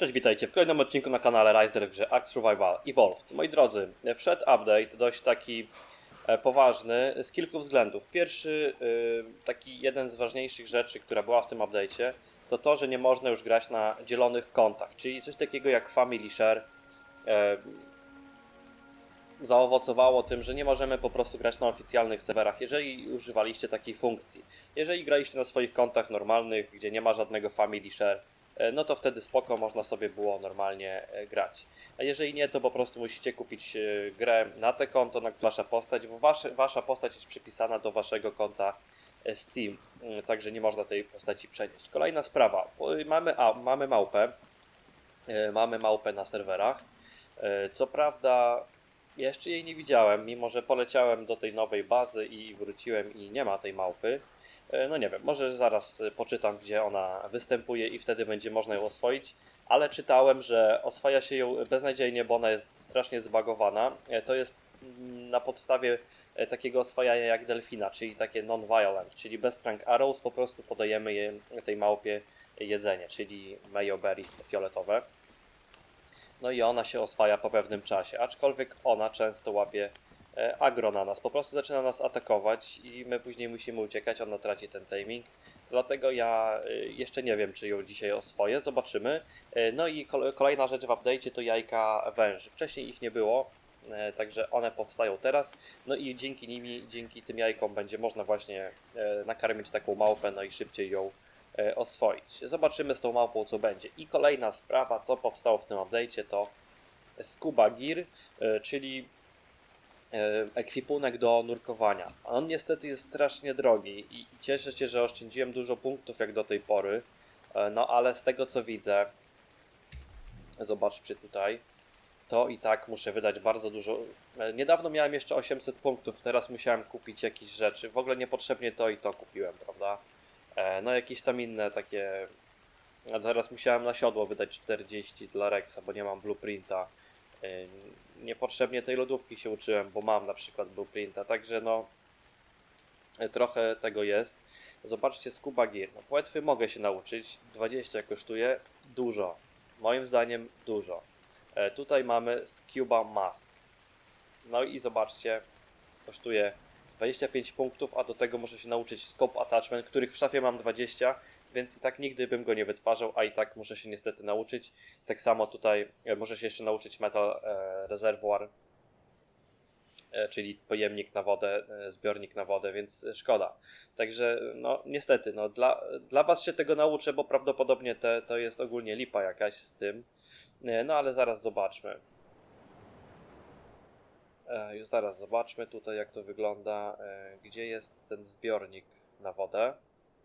Cześć, witajcie w kolejnym odcinku na kanale Rise w grze Ark Survival Evolved. Moi drodzy, wszedł update dość taki e, poważny z kilku względów. Pierwszy, y, taki jeden z ważniejszych rzeczy, która była w tym update'cie, to to, że nie można już grać na dzielonych kontach, czyli coś takiego jak Family Share e, zaowocowało tym, że nie możemy po prostu grać na oficjalnych serwerach, jeżeli używaliście takiej funkcji. Jeżeli graliście na swoich kontach normalnych, gdzie nie ma żadnego Family Share, e, no to wtedy spoko, można sobie było normalnie e, grać. A jeżeli nie, to po prostu musicie kupić e, grę na te konto, na wasza postać, bo wasze, wasza postać jest przypisana do waszego konta e, Steam, także nie można tej postaci przenieść. Kolejna sprawa, mamy, a, mamy małpę, e, mamy małpę na serwerach. E, Co prawda, jeszcze jej nie widziałem, mimo że poleciałem do tej nowej bazy i wróciłem i nie ma tej małpy. E, No nie wiem, może zaraz e, poczytam, gdzie ona występuje i wtedy będzie można ją oswoić, ale czytałem, że oswaja się ją beznadziejnie, bo ona jest strasznie zbagowana. E, To jest mm, na podstawie takiego oswajania jak delfina, czyli takie non-violent, czyli bez trunk arrows, po prostu podajemy je, tej małpie jedzenie, czyli mayo berries te fioletowe. No i ona się oswaja po pewnym czasie, aczkolwiek ona często łapie agro na nas. Po prostu zaczyna nas atakować i my później musimy uciekać, ona traci ten timing. Dlatego ja e, jeszcze nie wiem, czy ją dzisiaj oswoję, zobaczymy. E, No i kol- kolejna rzecz w update'cie to jajka węży. Wcześniej ich nie było, e, także one powstają teraz. No i dzięki nimi, dzięki tym jajkom będzie można właśnie e, nakarmić taką małpę, no i szybciej ją e, oswoić. Zobaczymy z tą małpą, co będzie. I kolejna sprawa, co powstało w tym update'cie, to Scuba Gear, e, czyli e, ekwipunek do nurkowania. On niestety jest strasznie drogi i cieszę się, że oszczędziłem dużo punktów jak do tej pory, E, no ale z tego co widzę, zobaczcie tutaj, to i tak muszę wydać bardzo dużo. e, Niedawno miałem jeszcze 800 punktów, teraz musiałem kupić jakieś rzeczy. W ogóle niepotrzebnie to i to kupiłem, prawda? E, No jakieś tam inne takie. A teraz musiałem na siodło wydać 40 dla Rexa, bo nie mam blueprinta. Niepotrzebnie tej lodówki się uczyłem, bo mam na przykład blueprinta, także no trochę tego jest. Zobaczcie Scuba Gear. No, płetwy mogę się nauczyć, 20 kosztuje, dużo. Moim zdaniem dużo. E, Tutaj mamy Scuba Mask. No i zobaczcie, kosztuje 25 punktów, a do tego muszę się nauczyć Scope Attachment, których w szafie mam 20, więc i tak nigdy bym go nie wytwarzał, a i tak muszę się niestety nauczyć. Tak samo tutaj e, muszę się jeszcze nauczyć Metal e, Reservoir, e, czyli pojemnik na wodę, e, zbiornik na wodę, więc szkoda. Także no niestety, no, dla, dla Was się tego nauczę, bo prawdopodobnie te, to jest ogólnie lipa jakaś z tym. E, No ale zaraz zobaczmy. E, Już zaraz zobaczmy tutaj jak to wygląda. Gdzie jest ten zbiornik na wodę?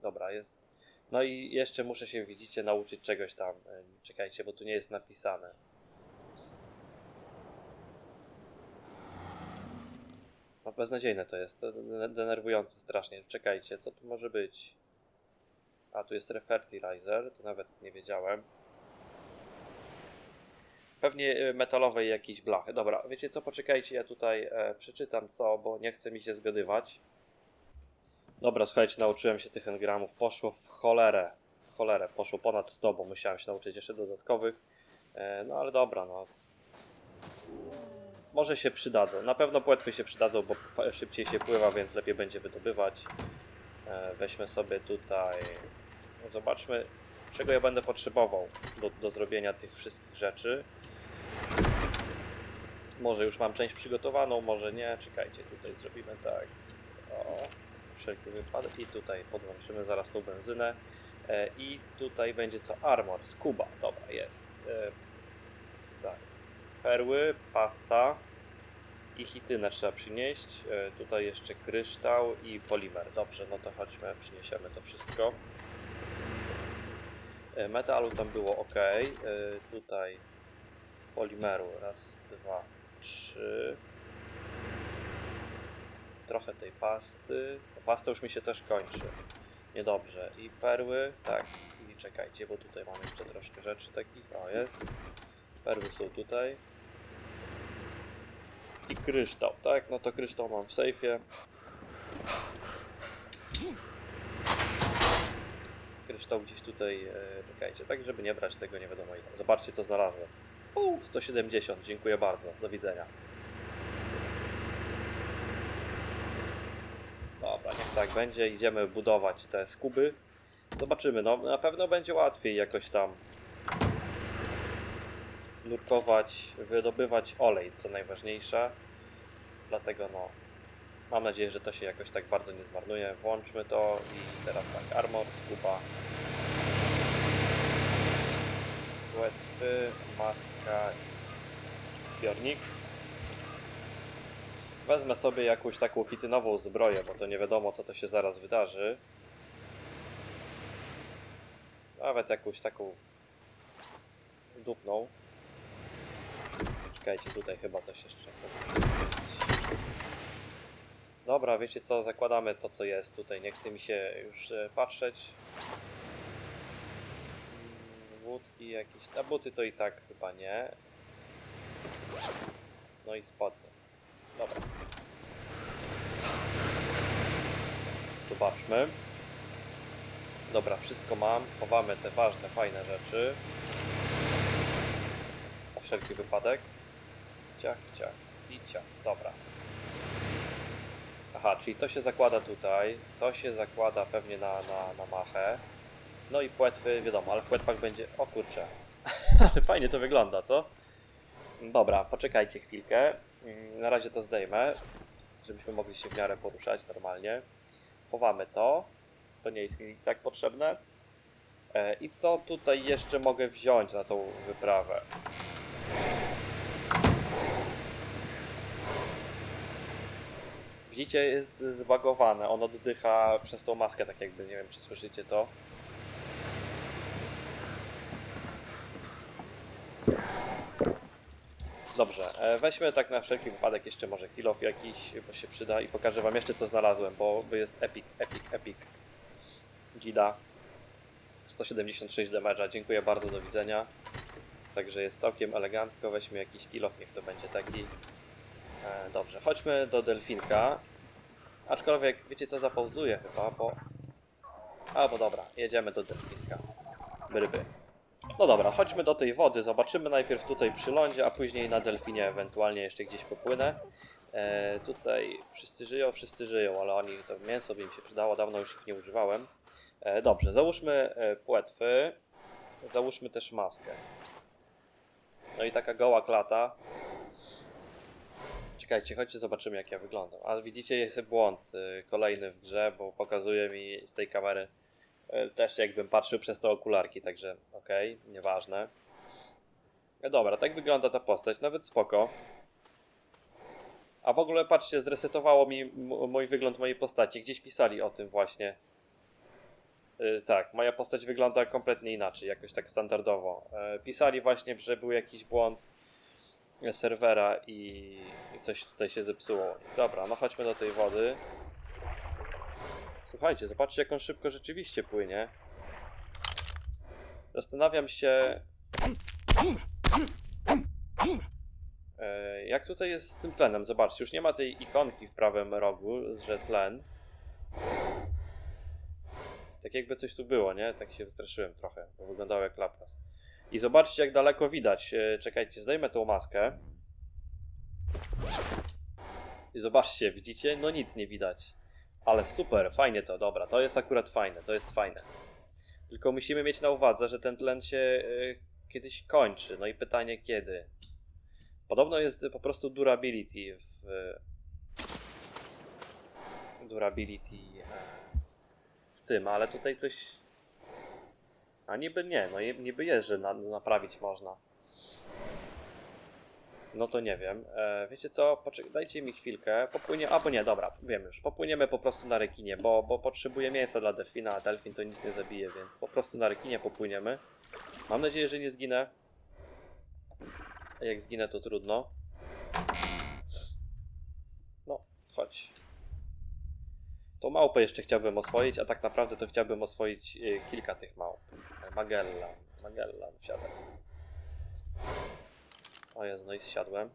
Dobra, jest. No i jeszcze muszę się, widzicie, nauczyć czegoś tam. E, Czekajcie, bo tu nie jest napisane. No beznadziejne to jest, to de- denerwujące strasznie. Czekajcie, co tu może być? A, tu jest refertilizer, to nawet nie wiedziałem. Pewnie e, metalowej jakiejś blachy. Dobra, wiecie co, poczekajcie, ja tutaj e, przeczytam co, bo nie chce mi się zgadywać. Dobra, słuchajcie, nauczyłem się tych engramów. Poszło w cholerę, w cholerę. Poszło ponad 100, bo musiałem się nauczyć jeszcze dodatkowych. E, no ale dobra, no. Może się przydadzą. Na pewno płetwy się przydadzą, bo szybciej się pływa, więc lepiej będzie wydobywać. E, weźmy sobie tutaj. Zobaczmy, czego ja będę potrzebował do, do zrobienia tych wszystkich rzeczy. Może już mam część przygotowaną, może nie. Czekajcie, tutaj zrobimy tak. O, wszelki wypadek. I tutaj podłączymy zaraz tą benzynę. E, I tutaj będzie co? Armor, skuba. Dobra, jest. E, tak. Perły, pasta i chitynę trzeba przynieść. E, tutaj jeszcze kryształ i polimer. Dobrze, no to chodźmy, przyniesiemy to wszystko. Metalu tam było ok. Tutaj polimeru. Raz, dwa, trzy. Trochę tej pasty. Pasta już mi się też kończy. Niedobrze. I perły. Tak. I czekajcie, bo tutaj mam jeszcze troszkę rzeczy takich. O, jest. Perły są tutaj. I kryształ, tak? No to kryształ mam w sejfie. kryształ gdzieś tutaj, e, czekajcie, tak żeby nie brać tego nie wiadomo ile. Zobaczcie co znalazłem. U, 170, dziękuję bardzo, do widzenia. Dobra, niech tak będzie, idziemy budować te skuby. Zobaczymy, no na pewno będzie łatwiej jakoś tam nurkować, wydobywać olej, co najważniejsze. Dlatego no, mam nadzieję, że to się jakoś tak bardzo nie zmarnuje. Włączmy to i teraz tak, armor, skupa, płetwy, maska, zbiornik. Wezmę sobie jakąś taką hitynową zbroję, bo to nie wiadomo co to się zaraz wydarzy. Nawet jakąś taką dupną. Czekajcie, tutaj chyba coś jeszcze. Dobra, wiecie co, zakładamy to co jest tutaj, nie chce mi się już e, patrzeć. Mm, Łódki jakieś, a buty to i tak chyba nie. No i spodnie. Dobra. Zobaczmy. Dobra, wszystko mam. Chowamy te ważne, fajne rzeczy. Na wszelki wypadek. Ciach, ciach i ciach. Dobra. Aha, czyli to się zakłada tutaj. To się zakłada pewnie na, na, na machę. No i płetwy, wiadomo, ale w płetwach będzie... O kurczę. ale fajnie to wygląda, co? Dobra, poczekajcie chwilkę. Mm, Na razie to zdejmę, żebyśmy mogli się w miarę poruszać normalnie. Chowamy to. To nie jest mi tak potrzebne. E, I co tutaj jeszcze mogę wziąć na tą wyprawę? Widzicie, jest zbagowane. On oddycha przez tą maskę, tak jakby. Nie wiem, czy słyszycie to. Dobrze, e, weźmy tak na wszelki wypadek jeszcze może kill off jakiś, bo się przyda i pokażę wam jeszcze co znalazłem, bo jest epic, epic, epic. Gida. 176 damage'a, dziękuję bardzo, do widzenia. Także jest całkiem elegancko, weźmy jakiś kill off, niech to będzie taki. E, dobrze, chodźmy do delfinka. Aczkolwiek, wiecie co, zapauzuję chyba, bo... Albo dobra, jedziemy do delfinka. Bryby. No dobra, chodźmy do tej wody, zobaczymy najpierw tutaj przy lądzie, a później na delfinie ewentualnie jeszcze gdzieś popłynę. E, tutaj wszyscy żyją, wszyscy żyją, ale oni, to mięso by im się przydało, dawno już ich nie używałem. E, dobrze, załóżmy e, płetwy, załóżmy też maskę. No i taka goła klata. Czekajcie, chodźcie zobaczymy jak ja wyglądam. A widzicie, jest błąd y, kolejny w grze, bo pokazuje mi z tej kamery też jakbym patrzył przez te okularki, także okej, nieważne. No dobra, tak wygląda ta postać, nawet spoko. A w ogóle patrzcie, zresetowało mi mój wygląd mojej postaci. Gdzieś pisali o tym właśnie. Y, tak, moja postać wygląda kompletnie inaczej, jakoś tak standardowo. E, pisali właśnie, że był jakiś błąd serwera i coś tutaj się zepsuło. Dobra, no chodźmy do tej wody. Słuchajcie, zobaczcie jak on szybko rzeczywiście płynie. Zastanawiam się... E, jak tutaj jest z tym tlenem? Zobaczcie, już nie ma tej ikonki w prawym rogu, że tlen. Tak jakby coś tu było, nie? Tak się wystraszyłem trochę, bo wyglądało jak lapras. I zobaczcie, jak daleko widać. E, Czekajcie, zdejmę tą maskę. I zobaczcie, widzicie? No nic nie widać. Ale super, fajnie to, dobra, to jest akurat fajne, to jest fajne. Tylko musimy mieć na uwadze, że ten tlen się e, kiedyś kończy. No i pytanie kiedy. Podobno jest po prostu durability w. Durability e, w tym, ale tutaj coś a niby nie, no niby jest, że na, naprawić można. No to nie wiem. E, wiecie co? Poczek- dajcie mi chwilkę. Popłynie. Albo nie, dobra, wiem już. Popłyniemy po prostu na rekinie, bo, bo potrzebuję mięsa dla delfina, a delfin to nic nie zabije, więc po prostu na rekinie popłyniemy. Mam nadzieję, że nie zginę. A jak zginę, to trudno. No, chodź. Tą małpę jeszcze chciałbym oswoić, a tak naprawdę to chciałbym oswoić y, kilka tych małp. Magellan, Magellan, wsiadaj. O Jezu, no i zsiadłem.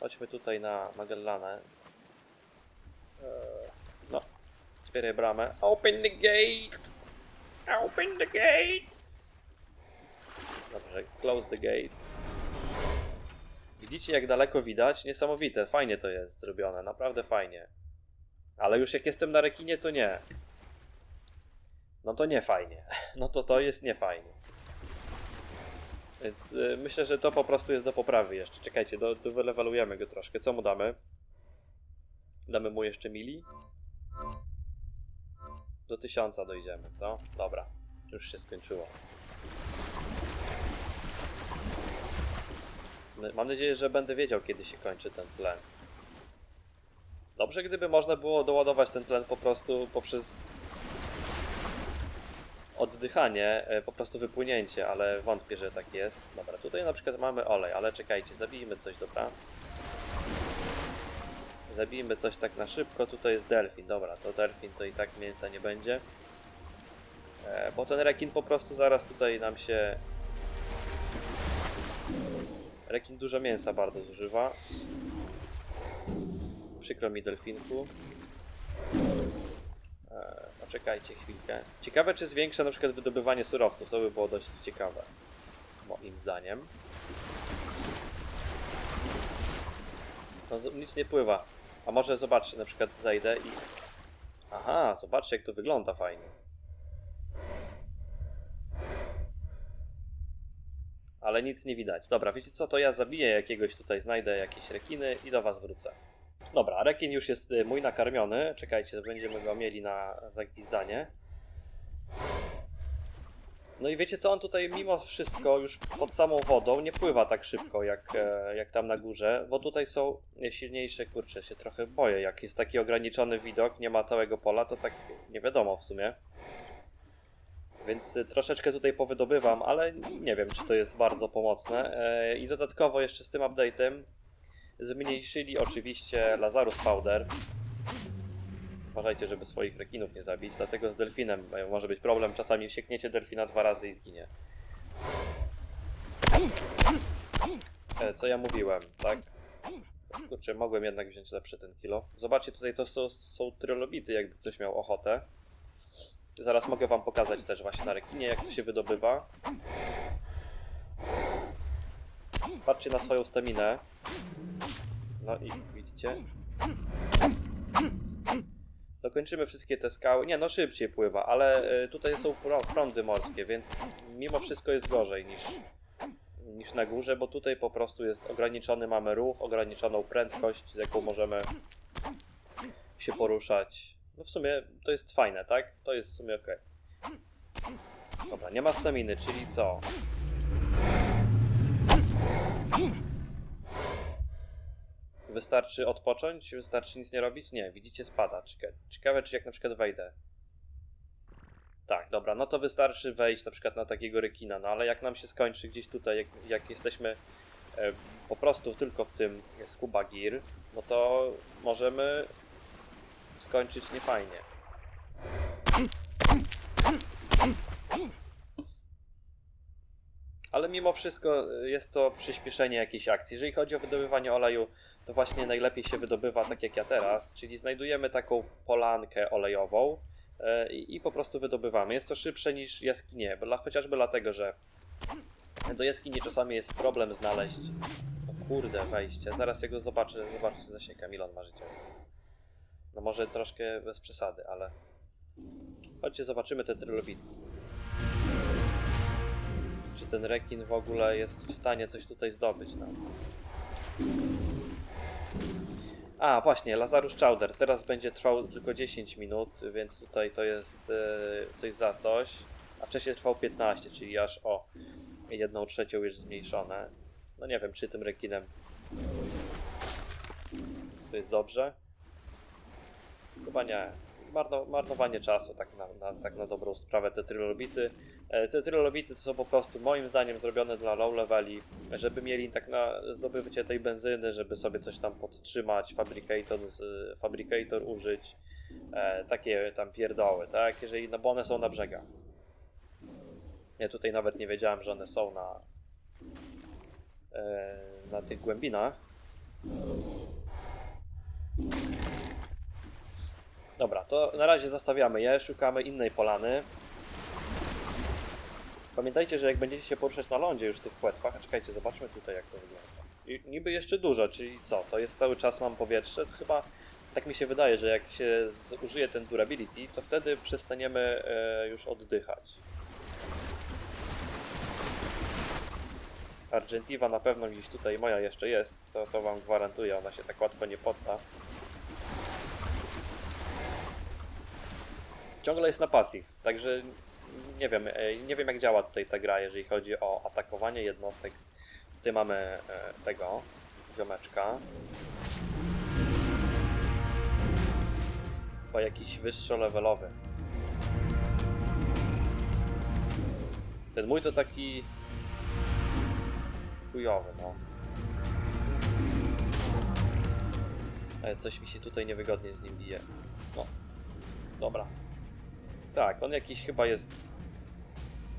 Chodźmy tutaj na Magellanę. Eee, No, Otwieraj bramę. Open the gate! Open the gates! Dobrze, close the gates. Widzicie jak daleko widać? Niesamowite, fajnie to jest zrobione, naprawdę fajnie. Ale już jak jestem na rekinie, to nie. No to nie fajnie. No to to jest nie fajnie. Y, Myślę, że to po prostu jest do poprawy jeszcze. Czekajcie, do, do go troszkę. Co mu damy? Damy mu jeszcze mili? Do tysiąca dojdziemy, co? Dobra, już się skończyło. Mam nadzieję, że będę wiedział, kiedy się kończy ten tlen. Dobrze, gdyby można było doładować ten tlen po prostu poprzez oddychanie, e, po prostu wypłynięcie, ale wątpię, że tak jest. Dobra, tutaj na przykład mamy olej, ale czekajcie, zabijmy coś, dobra? Zabijmy coś tak na szybko, tutaj jest delfin, dobra, to delfin to i tak mięsa nie będzie. E, bo ten rekin po prostu zaraz tutaj nam się... Rekin dużo mięsa bardzo zużywa. Przykro mi delfinku. E, no chwilkę. Ciekawe czy zwiększa na przykład wydobywanie surowców, to by było dość ciekawe. Moim zdaniem. No nic nie pływa. A może zobaczcie, na przykład zejdę i... Aha, zobaczcie jak to wygląda fajnie. Ale nic nie widać. Dobra, wiecie co, to ja zabiję jakiegoś tutaj, znajdę jakieś rekiny i do was wrócę. Dobra, rekin już jest y, mój nakarmiony. Czekajcie, będziemy go mieli na zagwizdanie. No i wiecie co, on tutaj mimo wszystko już pod samą wodą nie pływa tak szybko jak, e, jak tam na górze, bo tutaj są silniejsze, kurczę, się trochę boję, jak jest taki ograniczony widok, nie ma całego pola, to tak nie wiadomo w sumie. Więc y, troszeczkę tutaj powydobywam, ale nie wiem, czy to jest bardzo pomocne. E, I dodatkowo jeszcze z tym update'em zmniejszyli oczywiście Lazarus Powder. Uważajcie, żeby swoich rekinów nie zabić, dlatego z delfinem może być problem. Czasami siekniecie delfina dwa razy i zginie. E, Co ja mówiłem, tak? Kurczę, mogłem jednak wziąć lepszy ten kill Zobaczcie, tutaj to są, są trylobity, jakby ktoś miał ochotę. Zaraz mogę wam pokazać też właśnie na rekinie, jak to się wydobywa. Patrzcie na swoją staminę. No i widzicie? Dokończymy wszystkie te skały. Nie, no szybciej pływa, ale y, tutaj są prą- prądy morskie, więc mimo wszystko jest gorzej niż, niż na górze, bo tutaj po prostu jest ograniczony, mamy ruch, ograniczoną prędkość, z jaką możemy się poruszać. No w sumie to jest fajne, tak? To jest w sumie ok. Dobra, nie ma staminy, czyli co? Wystarczy odpocząć? Wystarczy nic nie robić? Nie, widzicie spada. Cieka- Ciekawe, czy jak na przykład wejdę. Tak, dobra, no to wystarczy wejść na przykład na takiego rekina, no ale jak nam się skończy gdzieś tutaj, jak, jak jesteśmy e, po prostu tylko w tym scuba gear, no to możemy skończyć niefajnie. Ale mimo wszystko y, jest to przyspieszenie jakiejś akcji. Jeżeli chodzi o wydobywanie oleju, to właśnie najlepiej się wydobywa tak jak ja teraz, czyli znajdujemy taką polankę olejową e, i, i po prostu wydobywamy. Jest to szybsze niż jaskinie, bo dla, chociażby dlatego, że do jaskini czasami jest problem znaleźć. O kurde, wejście. Zaraz jego zobaczę, zobaczcie zasięgam, ile on ma życia. No może troszkę bez przesady, ale... Chodźcie, zobaczymy te trylobitki. Czy ten rekin w ogóle jest w stanie coś tutaj zdobyć nam? A, właśnie, Lazarus Chowder. Teraz będzie trwał tylko 10 minut, więc tutaj to jest e, coś za coś. A wcześniej trwał 15, czyli aż o 1 trzecią już zmniejszone. No nie wiem, czy tym rekinem to jest dobrze. Chyba nie. Marno, marnowanie czasu, tak na, na, tak na dobrą sprawę, te trylobity. E, Te trylobity to są po prostu moim zdaniem zrobione dla low leveli, żeby mieli tak na zdobycie tej benzyny, żeby sobie coś tam podtrzymać, fabricator, fabricator użyć, e, takie tam pierdoły, tak? Jeżeli, no bo one są na brzegach. Ja tutaj nawet nie wiedziałem, że one są na, e, na tych głębinach. Dobra, to na razie zostawiamy je, szukamy innej polany. Pamiętajcie, że jak będziecie się poruszać na lądzie już w tych płetwach, a czekajcie, zobaczmy tutaj jak to wygląda. I niby jeszcze dużo, czyli co, to jest cały czas mam powietrze? Chyba tak mi się wydaje, że jak się zużyje ten durability, to wtedy przestaniemy e, już oddychać. Argentiva na pewno gdzieś tutaj moja jeszcze jest, to, to wam gwarantuję, ona się tak łatwo nie podda. Ciągle jest na pasyw, także nie wiem, e, nie wiem jak działa tutaj ta gra, jeżeli chodzi o atakowanie jednostek. Tutaj mamy e, tego ziomeczka. Chyba jakiś wyższolevelowy. Ten mój to taki chujowy, no. Ale coś mi się tutaj niewygodnie z nim bije. No. Dobra. Tak, on jakiś chyba jest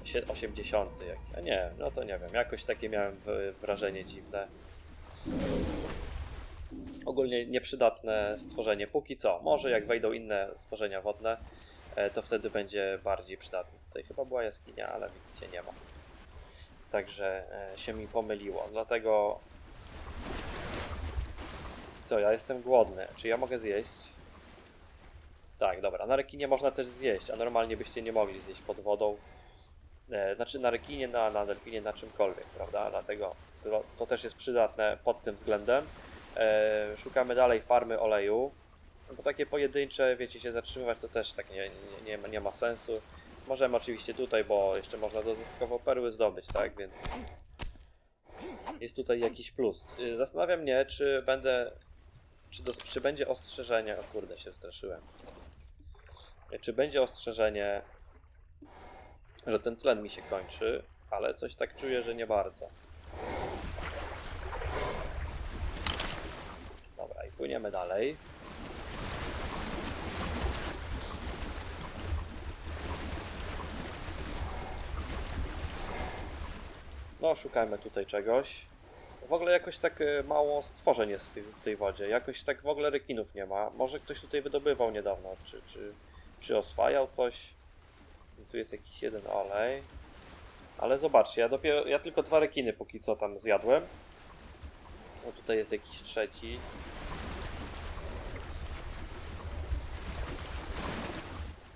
osie- 80 jak. A nie, no to nie wiem. Jakoś takie miałem wrażenie dziwne. Ogólnie nieprzydatne stworzenie. Póki co. Może jak wejdą inne stworzenia wodne, e, to wtedy będzie bardziej przydatne. Tutaj chyba była jaskinia, ale widzicie, nie ma. Także e, się mi pomyliło. Dlatego. Co, ja jestem głodny. Czy ja mogę zjeść? Tak, dobra. Na rekinie można też zjeść, a normalnie byście nie mogli zjeść pod wodą. E, znaczy na rekinie, na, na delfinie, na czymkolwiek, prawda? Dlatego to, to też jest przydatne pod tym względem. E, szukamy dalej farmy oleju. Bo takie pojedyncze, wiecie, się zatrzymywać to też tak nie, nie, nie, nie ma sensu. Możemy oczywiście tutaj, bo jeszcze można dodatkowo perły zdobyć, tak? Więc jest tutaj jakiś plus. Y, Zastanawia mnie, czy będę. Czy, dos- czy będzie ostrzeżenie. O kurde, się straszyłem. Czy będzie ostrzeżenie, że ten tlen mi się kończy, ale coś tak czuję, że nie bardzo. Dobra, i płyniemy dalej. No, szukajmy tutaj czegoś. W ogóle jakoś tak e, mało stworzeń jest w tej, w tej wodzie. Jakoś tak w ogóle rekinów nie ma. Może ktoś tutaj wydobywał niedawno, czy, czy, czy oswajał coś. Tu jest jakiś jeden olej. Ale zobaczcie, ja dopiero, ja tylko dwa rekiny póki co tam zjadłem. No tutaj jest jakiś trzeci.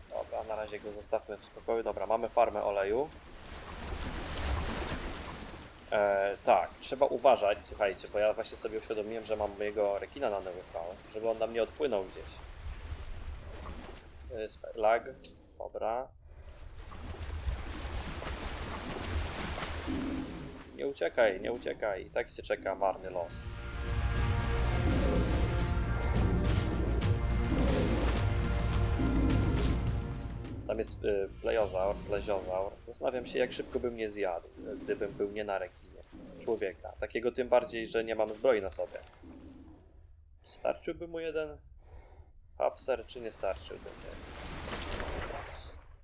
Dobra, na razie go zostawmy w spokoju. Dobra, mamy farmę oleju. E, tak, trzeba uważać, słuchajcie, bo ja właśnie sobie uświadomiłem, że mam mojego rekina na NWV, żeby on na mnie odpłynął gdzieś. Jest lag, dobra. Nie uciekaj, nie uciekaj, tak cię czeka marny los. Tam jest y, plejozaur, pleziozaur. Zastanawiam się, jak szybko bym nie zjadł, y, gdybym był nie na rekinie. Człowieka. Takiego tym bardziej, że nie mam zbroi na sobie. Czy starczyłby mu jeden hapser, czy nie starczyłby? Nie.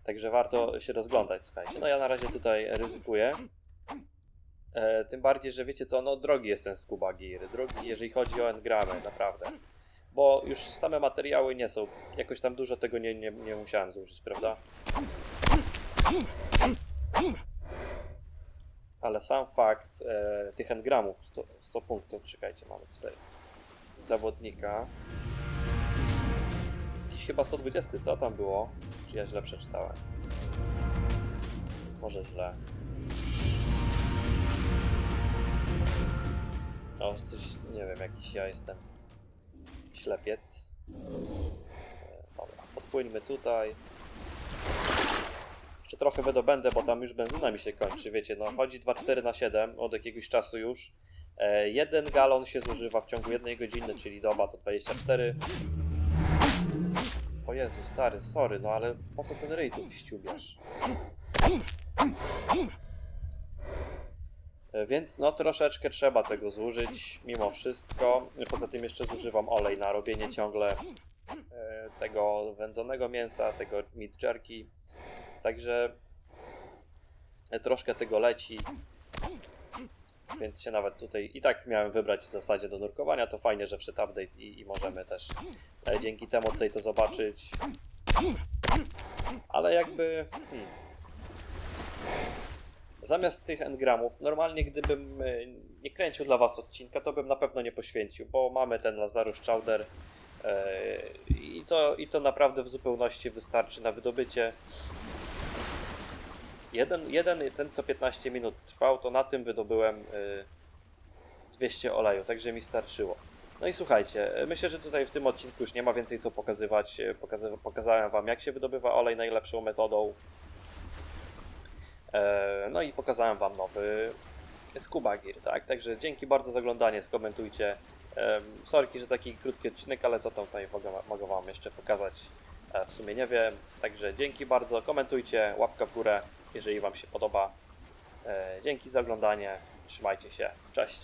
Także warto się rozglądać, słuchajcie. No ja na razie tutaj ryzykuję. E, tym bardziej, że wiecie co, no drogi jest ten Scuba Gear. Drogi, jeżeli chodzi o engramy, naprawdę. Bo już same materiały nie są. Jakoś tam dużo tego nie, nie, nie musiałem zużyć, prawda? Ale sam fakt e, tych engramów 100, 100 punktów, czekajcie, mamy tutaj zawodnika. Chyba 120, co tam było? Czy ja źle przeczytałem? Może źle. O, coś, nie wiem, jakiś ja jestem ślepiec. E, Dobra, podpłyńmy tutaj. Jeszcze trochę wydobędę, bo tam już benzyna mi się kończy, wiecie, no chodzi 2,4 na 7 od jakiegoś czasu już. E, jeden galon się zużywa w ciągu jednej godziny, czyli doba to 24. O Jezu, stary, sorry, no ale po co ten ryj tu wściubiasz? Więc no troszeczkę trzeba tego zużyć mimo wszystko. Poza tym jeszcze zużywam olej na robienie ciągle e, tego wędzonego mięsa, tego meat jerky. Także e, troszkę tego leci. Więc się nawet tutaj i tak miałem wybrać w zasadzie do nurkowania. To fajnie, że wszedł update i, i możemy też e, dzięki temu tutaj to zobaczyć. Ale jakby. Hmm. Zamiast tych engramów, normalnie gdybym e, nie kręcił dla Was odcinka, to bym na pewno nie poświęcił, bo mamy ten Lazarus Chowder e, i to, i to naprawdę w zupełności wystarczy na wydobycie. Jeden, jeden ten co 15 minut trwał, to na tym wydobyłem y, 200 oleju, także mi starczyło. No i słuchajcie, y, myślę, że tutaj w tym odcinku już nie ma więcej co pokazywać. Y, pokazałem Wam, jak się wydobywa olej najlepszą metodą. E, no i pokazałem Wam nowy Scuba Gear, tak? Także dzięki bardzo za oglądanie, skomentujcie. Em, Sorki, że taki krótki odcinek, ale co tam tutaj mogę, mogę Wam jeszcze pokazać? E, W sumie nie wiem. Także dzięki bardzo, komentujcie, łapka w górę, jeżeli Wam się podoba. E, Dzięki za oglądanie, trzymajcie się, cześć.